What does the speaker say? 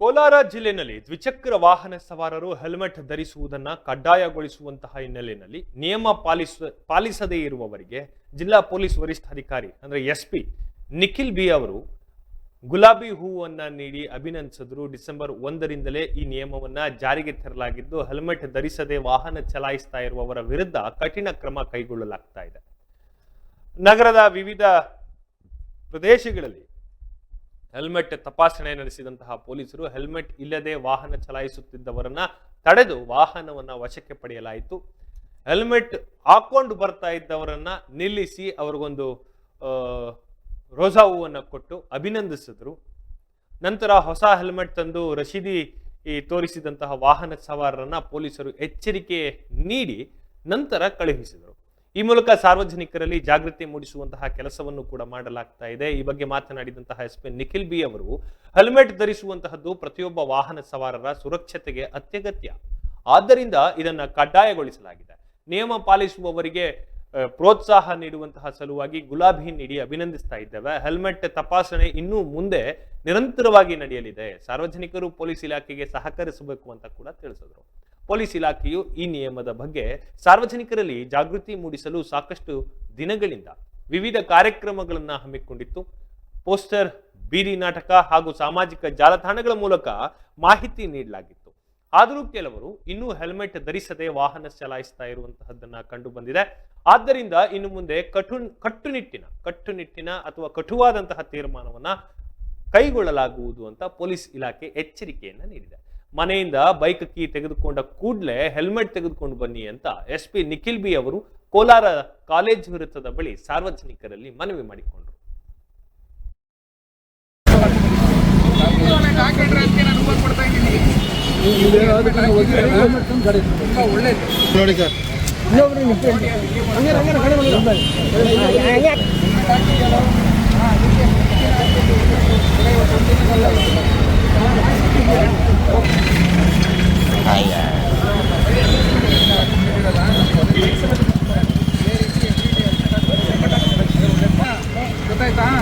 ಕೋಲಾರ ಜಿಲ್ಲೆಯಲ್ಲಿ ದ್ವಿಚಕ್ರ ವಾಹನ ಸವಾರರು ಹೆಲ್ಮೆಟ್ ಧರಿಸುವುದನ್ನ ಕಡ್ಡಾಯಗೊಳಿಸುವಂತಹ ಹಿನ್ನೆಲೆಯಲ್ಲಿ ನಿಯಮ ಪಾಲಿಸ, ಪಾಲಿಸದೇ ಇರುವವರಿಗೆ ಜಿಲ್ಲಾ ಪೊಲೀಸ್ ವರಿಷ್ಠಾಧಿಕಾರಿ ಅಂದ್ರೆ ಎಸ್ ಪಿ ನಿಖಿಲ್ ಬಿ ಅವರು ಗುಲಾಬಿ ಹೂವನ್ನು ನೀಡಿ ಅಭಿನಂದಿಸಿದ್ರು. ಡಿಸೆಂಬರ್ ಒಂದರಿಂದಲೇ ಈ ನಿಯಮವನ್ನ ಜಾರಿಗೆ ತರಲಾಗಿದ್ದು, ಹೆಲ್ಮೆಟ್ ಧರಿಸದೆ ವಾಹನ ಚಲಾಯಿಸ್ತಾ ಇರುವವರ ವಿರುದ್ಧ ಕಠಿಣ ಕ್ರಮ ಕೈಗೊಳ್ಳಲಾಗ್ತಾ ಇದೆ. ನಗರದ ವಿವಿಧ ಪ್ರದೇಶಗಳಲ್ಲಿ ಹೆಲ್ಮೆಟ್ ತಪಾಸಣೆ ನಡೆಸಿದಂತಹ ಪೊಲೀಸರು ಹೆಲ್ಮೆಟ್ ಇಲ್ಲದೆ ವಾಹನ ಚಲಾಯಿಸುತ್ತಿದ್ದವರನ್ನ ತಡೆದು ವಾಹನವನ್ನ ವಶಕ್ಕೆ ಪಡೆಯಲಾಯಿತು. ಹೆಲ್ಮೆಟ್ ಹಾಕೊಂಡು ಬರ್ತಾ ಇದ್ದವರನ್ನ ನಿಲ್ಲಿಸಿ ಅವ್ರಿಗೊಂದು ರೋಸಾ ಹೂವನ್ನು ಕೊಟ್ಟು ಅಭಿನಂದಿಸಿದ್ರು. ನಂತರ ಹೊಸ ಹೆಲ್ಮೆಟ್ ತಂದು ರಶೀದಿ ಈ ತೋರಿಸಿದಂತಹ ವಾಹನ ಸವಾರರನ್ನ ಪೊಲೀಸರು ಎಚ್ಚರಿಕೆ ನೀಡಿ ನಂತರ ಕಳುಹಿಸಿದರು. ಈ ಮೂಲಕ ಸಾರ್ವಜನಿಕರಲ್ಲಿ ಜಾಗೃತಿ ಮೂಡಿಸುವಂತಹ ಕೆಲಸವನ್ನು ಕೂಡ ಮಾಡಲಾಗ್ತಾ ಇದೆ. ಈ ಬಗ್ಗೆ ಮಾತನಾಡಿದಂತಹ ಎಸ್ ಪಿ ನಿಖಿಲ್ ಬಿ ಅವರು, ಹೆಲ್ಮೆಟ್ ಧರಿಸುವಂತಹದ್ದು ಪ್ರತಿಯೊಬ್ಬ ವಾಹನ ಸವಾರರ ಸುರಕ್ಷತೆಗೆ ಅತ್ಯಗತ್ಯ. ಆದ್ದರಿಂದ ಇದನ್ನ ಕಡ್ಡಾಯಗೊಳಿಸಲಾಗಿದೆ. ನಿಯಮ ಪಾಲಿಸುವವರಿಗೆ ಪ್ರೋತ್ಸಾಹ ನೀಡುವಂತಹ ಸಲುವಾಗಿ ಗುಲಾಬಿ ನೀಡಿ ಅಭಿನಂದಿಸ್ತಾ ಇದ್ದೇವೆ. ಹೆಲ್ಮೆಟ್ ತಪಾಸಣೆ ಇನ್ನೂ ಮುಂದೆ ನಿರಂತರವಾಗಿ ನಡೆಯಲಿದೆ. ಸಾರ್ವಜನಿಕರು ಪೊಲೀಸ್ ಇಲಾಖೆಗೆ ಸಹಕರಿಸಬೇಕು ಅಂತ ಕೂಡ ತಿಳಿಸಿದ್ರು. ಪೊಲೀಸ್ ಇಲಾಖೆಯು ಈ ನಿಯಮದ ಬಗ್ಗೆ ಸಾರ್ವಜನಿಕರಲ್ಲಿ ಜಾಗೃತಿ ಮೂಡಿಸಲು ಸಾಕಷ್ಟು ದಿನಗಳಿಂದ ವಿವಿಧ ಕಾರ್ಯಕ್ರಮಗಳನ್ನು ಹಮ್ಮಿಕೊಂಡಿತ್ತು. ಪೋಸ್ಟರ್, ಬೀದಿ ನಾಟಕ ಹಾಗೂ ಸಾಮಾಜಿಕ ಜಾಲತಾಣಗಳ ಮೂಲಕ ಮಾಹಿತಿ ನೀಡಲಾಗಿತ್ತು. ಆದರೂ ಕೆಲವರು ಇನ್ನೂ ಹೆಲ್ಮೆಟ್ ಧರಿಸದೆ ವಾಹನ ಚಲಾಯಿಸ್ತಾ ಇರುವಂತಹದ್ದನ್ನ ಕಂಡು ಬಂದಿದೆ. ಆದ್ದರಿಂದ ಇನ್ನು ಮುಂದೆ ಕಟು, ಕಟ್ಟುನಿಟ್ಟಿನ ಕಟ್ಟುನಿಟ್ಟಿನ ಅಥವಾ ಕಠುವಾದಂತಹ ತೀರ್ಮಾನವನ್ನ ಕೈಗೊಳ್ಳಲಾಗುವುದು ಅಂತ ಪೊಲೀಸ್ ಇಲಾಖೆ ಎಚ್ಚರಿಕೆಯನ್ನ ನೀಡಿದೆ. ಮನೆಯಿಂದ ಬೈಕ್ ಕೀ ತೆಗೆದುಕೊಂಡ ಕೂಡಲೇ ಹೆಲ್ಮೆಟ್ ತೆಗೆದುಕೊಂಡು ಬನ್ನಿ ಅಂತ ಎಸ್ಪಿ ನಿಖಿಲ್ ಬಿ ಅವರು ಕೋಲಾರ ಕಾಲೇಜ್ ವೃತ್ತದ ಬಳಿ ಸಾರ್ವಜನಿಕರಲ್ಲಿ ಮನವಿ ಮಾಡಿಕೊಂಡರು ಗೊತ್ತಾಯ್ತಾ